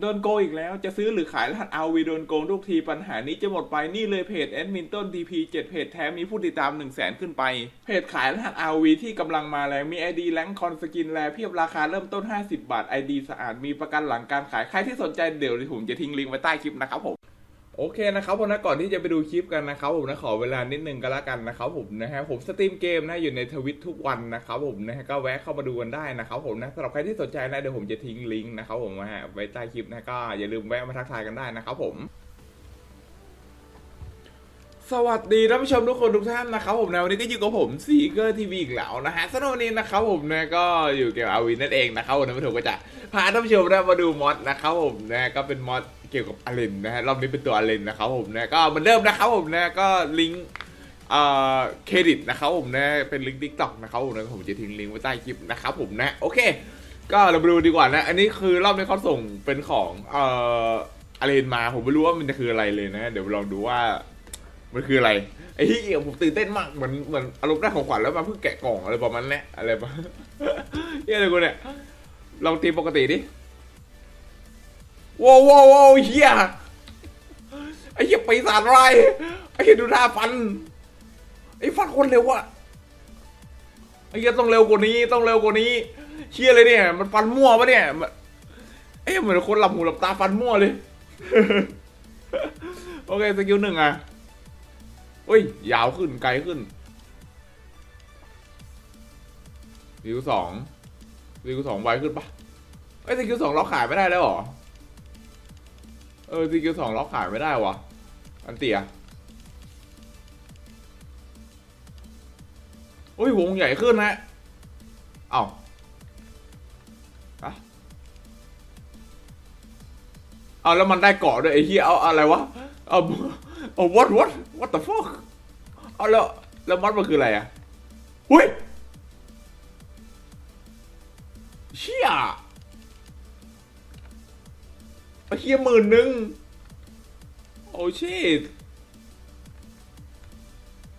โดนโกงอีกแล้วจะซื้อหรือขายรหัส RV โดนโกงทุกทีปัญหานี้จะหมดไปนี่เลยเพจแอดมินต้น TP 7เพจแท้มีผู้ติดตาม 1 0 0 0 0แสนขึ้นไป เพจขายรหัส RV ที่กำลังมาแรงมี ID แลงคอนสกินแลเพียบราคาเริ่มต้น 50 บาท ID สะอาดมีประกันหลังการขายใครที่สนใจเดี๋ยวผมจะทิ้งลิงก์ไว้ใต้คลิปนะครับผม โอเคนะครับผมนะก่อนที่จะไปดูคลิปกันนะครับผมนะขอเวลานิดนึงก็แล้วกันนะครับผมนะฮะผมสตรีมเกมนะอยู่ในทวิตทุกวันนะครับผมนะฮะก็แวะเข้ามาดูกันได้นะครับผมนะสำหรับใครที่สนใจนะเดี๋ยวผมจะทิ้งลิงก์นะครับผมนะฮะไว้ใต้คลิปนะก็อย่าลืมแวะมาทักทายกันได้นะครับผมสวัสดีท่านผู้ชมทุกคนทุกท่านนะครับผมนะวันนี้ก็อยู่กับผมซีเกอร์ทีวีอีกแล้วนะฮะสำหรับวันนี้นะครับผมนะก็อยู่เกี่ยวกับอาวินนั่นเองนะครับวันนี้ผมก็จะพาท่านผู้ชมนะมาดูมอดนะครับผมนะก็เป็นมอด เกี่ยวกับอาเลนนะฮะรอบนี้เป็นตัวอาเลนนะครับผมนะก็เหมือนเดิมนะครับผมนะก็ลิงก์เอ่อเครดิตนะครับผมนะเป็นลิงก์ทิกตอกนะครับผมนะผมจะทิ้งลิงก์ไว้ใต้คลิปนะครับผมนะโอเค ก็เรามาดูดีกว่านะ อันนี้คือรอบนี้เขาส่งเป็นของเอ่ออาเลนมาผมไม่รู้ว่ามันจะคืออะไรเลยนะ เดี๋ยวลองดูว่ามันคืออะไรไอ้ที่ผมตื่นเต้นมากเหมือนเหมือนอารมณ์ได้ของขวัญแล้วมาเพิ่งแกะกล่องอะไรประมาณนั้นแหละอะไรประเฮ้ยอะไรกูเนี่ยลองตีปกติดิ ว้าวว้าวว้าวเฮียไอ้เหี้ยปีศาจไรไอ้เหี้ยดูหน้าฟันไอ้ฟันคนเร็วอะไอ้เหี้ยต้องเร็วกว่านี้ต้องเร็วกว่านี้เฮียเลยเนี่ย มันฟันมั่วปะเนี่ยเอ้ยเหมือนคนหลับหูหลับตาฟันมั่วเลยโอเคสกิลหนึ่งอะเฮ้ย ยาวขึ้นไกลขึ้นสกิลสองสกิลสองไวขึ้นปะเอ้สกิลสองล็อกขายไม่ได้แล้วหรอ เออสกิลสองล็อกขายไม่ได้วะอันเตียโอ้ยวงใหญ่ขึ้นนะเอ้าอะเอาแล้วมันได้เกาะด้วยไอ้เหี้ยเอาอะไรวะเอาเอา what what what the fuck เอาแล้วแล้วมัดมันคืออะไรอะหุ้ย ไอ้เชี่ยหมื่นหนึ่งโอ้ชิต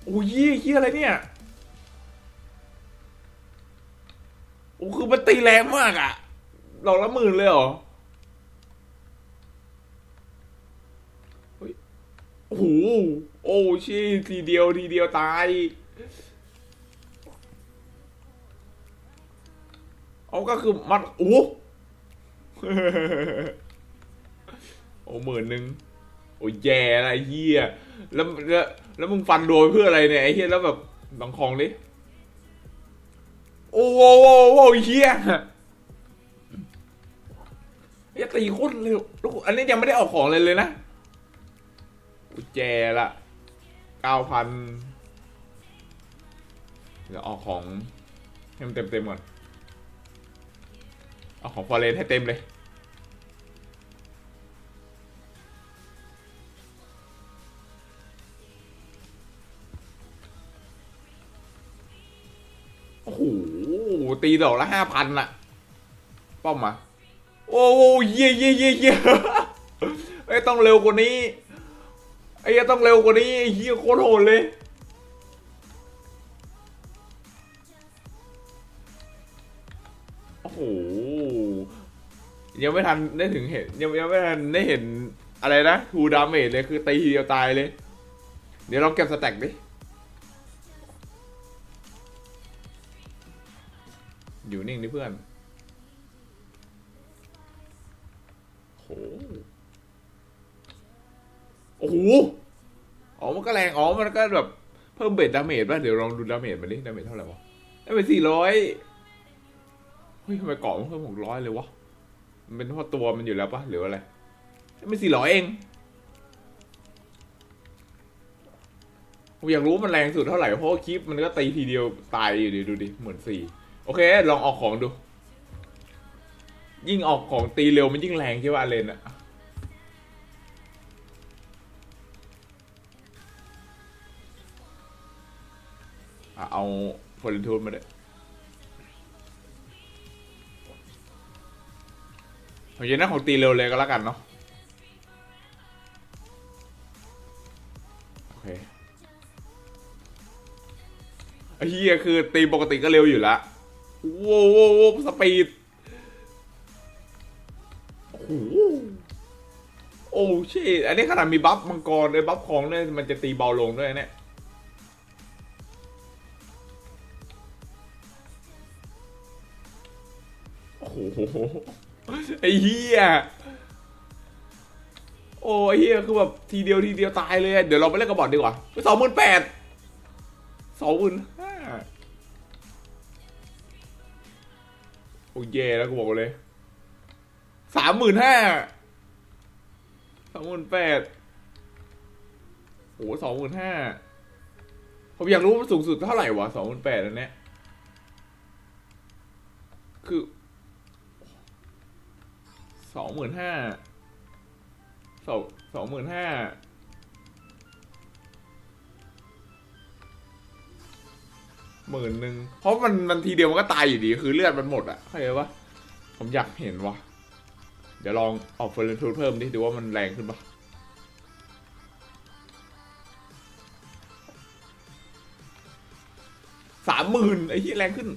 โอ้ยเหี้ยเฮียอะไรเนี่ยโอ้คือมันตีแรงมากอะดอกละหมื่นเลยเหรอโอ้โหโอ้ชีทีเดียวทีเดียวตาย เอาก็คือมันโอ้ โอ้หมื่นหนึ่งโอ้แย่อะไรเฮียแล้วแล้วแล้วมึงฟันโดยเพื่ออะไรเนี่ยไอ้เฮียแล้วแบบลองของดิโอ้โหโอ้โหเฮียไอ้ตีโคตรเร็วล้วอันนี้ยังไม่ได้ออกของเลยเลยนะกุญแจละเก้าพันเดี๋ยวออกของให้มันเต็มเต็มๆก่อน เอาของฟอร์เรนให้เต็มเลย ตีดอกละห้าพันอะป้อมมาโอ้โหเยี่ยเยี่ยเยี่ยเยี่ไอ้ต้องเร็วกว่านี้ไอ้ต้องเร็วกว่านี้ไอ้เฮียโคตรโหดเลยโอ้โหยังไม่ทันได้ถึงเห็นยังยังไม่ทันได้เห็นอะไรนะทูดามเมจเลยคือตีทีเดียวตายเลย เดี๋ยวลองเก็บสแต็กดิ อยู่นิ่งดิเพื่อนโอ้โห โอ้โห อ๋อ มันก็แรง อ๋อ มันก็แบบ เพิ่มเบสดาเมจป่ะ เดี๋ยวลองดูดาเมจมาดิ ดาเมจเท่าไหร่วะได้ไปสี่ร้อยเฮ้ยทำไมเกาะมันเพิ่มหกร้อยเลยวะ มันเป็นเพราะตัวมันอยู่แล้วป่ะ หรืออะไรได้ไปสี่ร้อยเองผมอยากรู้มันแรงสุดเท่าไหร่ เพราะคลิปมันก็ตีทีเดียวตายอยู่ดิดูดิเหมือนสี่ โอเค ลองออกของดู ยิ่งออกของตีเร็วมันยิ่งแรงใช่ป่ะเลนอะเอาฟอร์เรนทูนมาเลยผมจะนั่งของตีเร็วเลยก็แล้วกันเนาะโอเคไอ้เฮียคือตีปกติก็เร็วอยู่แล้ว โว้วโว้สปีด โอ้โหโอ้ชิอันนี้ขนาดมีบัฟมังกรเลยบัฟของเนี่ยมันจะตีเบาลงด้วยเนี่ยโอ้โหไอ้เหี้ยโอ้ไอ้เหี้ยคือแบบทีเดียวทีเดียวตายเลย เดี๋ยวเราไปเล่นกับบอทดีกว่าสองหมื่นแปดสองหมื่น อ้ยแย่แล้วกูบอกเลยสามหมื่นห้าสองหมื่นแปดโอ้สองหมื่นห้าผมอยากรู้ว่าสูงสุดเท่าไหร่วะสองหมื่นแปดอันเนี้ยคือสองหมื่นห้าสองสองหมื่นห้า หมื่นหนึ่งเพราะมันมันทีเดียวมันก็ตายอยู่ดีคือเลือดมันหมดอะเข้าใจปะผมอยากเห็นวะเดี๋ยวลองออกเฟอร์เรนทูเพิ่มดิดูว่ามันแรงขึ้นปะสามหมื่นไอ้ที่แรงขึ้น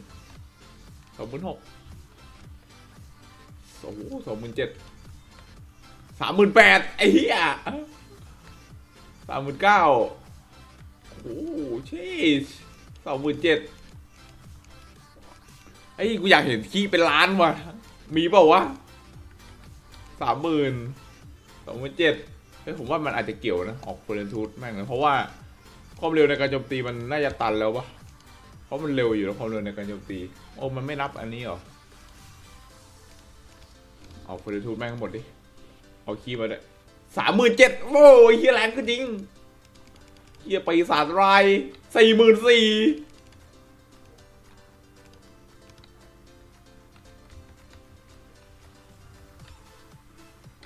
สองหมื่นหกโอ้โหสองหมื่นเจ็ดสามหมื่นแปดไอ้เหี้ยสามหมื่นเก้าโอ้โหชีส สองหมื่นเจ็ดไอ้ยกูอยากเห็นขี้เป็นล้านว่ะ มีเปล่าวะสามหมื่นสองหมื่นเจ็ดเฮ้ยผมว่ามันอาจจะเกี่ยวนะ ออกเฟรนทูธแม่งนะเพราะว่าความเร็วในการโจมตีมันน่าจะตันแล้วปะเพราะมันเร็วอยู่แล้วความเร็วในการโจมตี โอ้มันไม่นับอันนี้หรอ เอาเฟรนทูธแม่งหมดดิ เอาคีย์มาด้วยสามหมื่นเจ็ดโอ้ยเฮียแรงก็จริงเฮียปีศาจราย สี่หมื่นสี่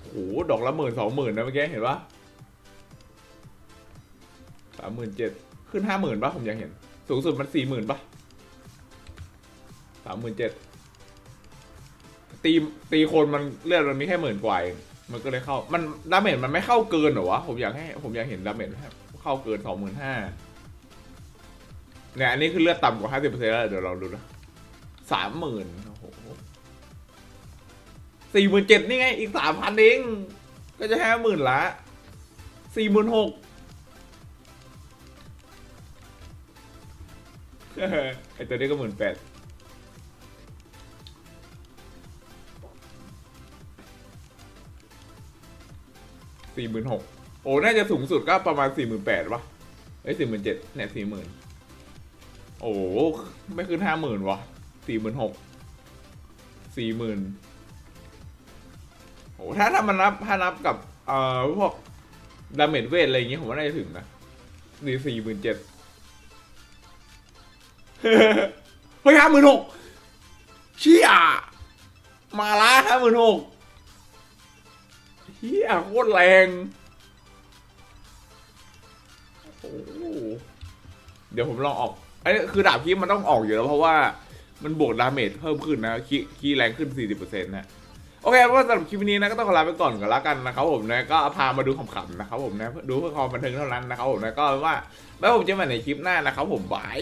โอ้โหดอกละหมื่นสองหมื่นนะเมื่อกี้เห็นปะสามหมื่นเจ็ดขึ้นห้าหมื่นปะผมยังเห็น สูงสุดมันสี่หมื่นปะสามหมื่นเจ็ดตีตีคนมันเลือดมันมีแค่หมื่นกว่าเองมันก็เลยเข้า มันดาเมจมันไม่เข้าเกินหรอวะ ผมอยากให้ ผมอยากเห็นดาเมจเข้าเกินสองหมื่นห้า เนี่ยอันนี้คือเลือดต่ำกว่าห้าสิบเปอร์เซ็นต์แล้วเดี๋ยวเราดูนะสามหมื่นโอ้โหสี่หมื่นเจ็ดนี่ไง อีกสามพันเอง ก็จะห้าหมื่นละสี่หมื่นหกไอตัวนี้ก็หมื่นแปดสี่หมื่นหกโอ้ น่าจะสูงสุดก็ประมาณสี่หมื่นแปดวะเอ้ยสี่หมื่นเจ็ดเนี่ยสี่หมื่น โอ้โหไม่ขึ้นห้าหมื่นวะสี่หมื่นหกสี่หมื่นโอ้ถ้าถ้ามันนับถ้านับกับเอ่อพวกดาเมจเวทอะไรอย่างเงี้ยผมว่าน่าจะถึงนะนี่สี่หมื่นเจ็ดเฮ้ยห้าหมื่นหกเชี่ยมาละห้าหมื่นหกเฮียโคตรแรงโอ้โหเดี๋ยวผมลองออก ไอ้คือดาบคีมันต้องออกอยู่แล้วเพราะว่ามันบวกดาเมจเพิ่มขึ้นนะคีคีแรงขึ้น 40%นะโอเคว่าสำหรับคลิปนี้นะก็ต้องขอลาไปก่อนกันละกันนะครับผมนะก็พามาดูขำๆนะครับผมนะดูเพื่อความบันเทิงเท่านั้นนะครับผมนะก็ว่าแล้วผมจะมาในคลิปหน้านะครับผมบาย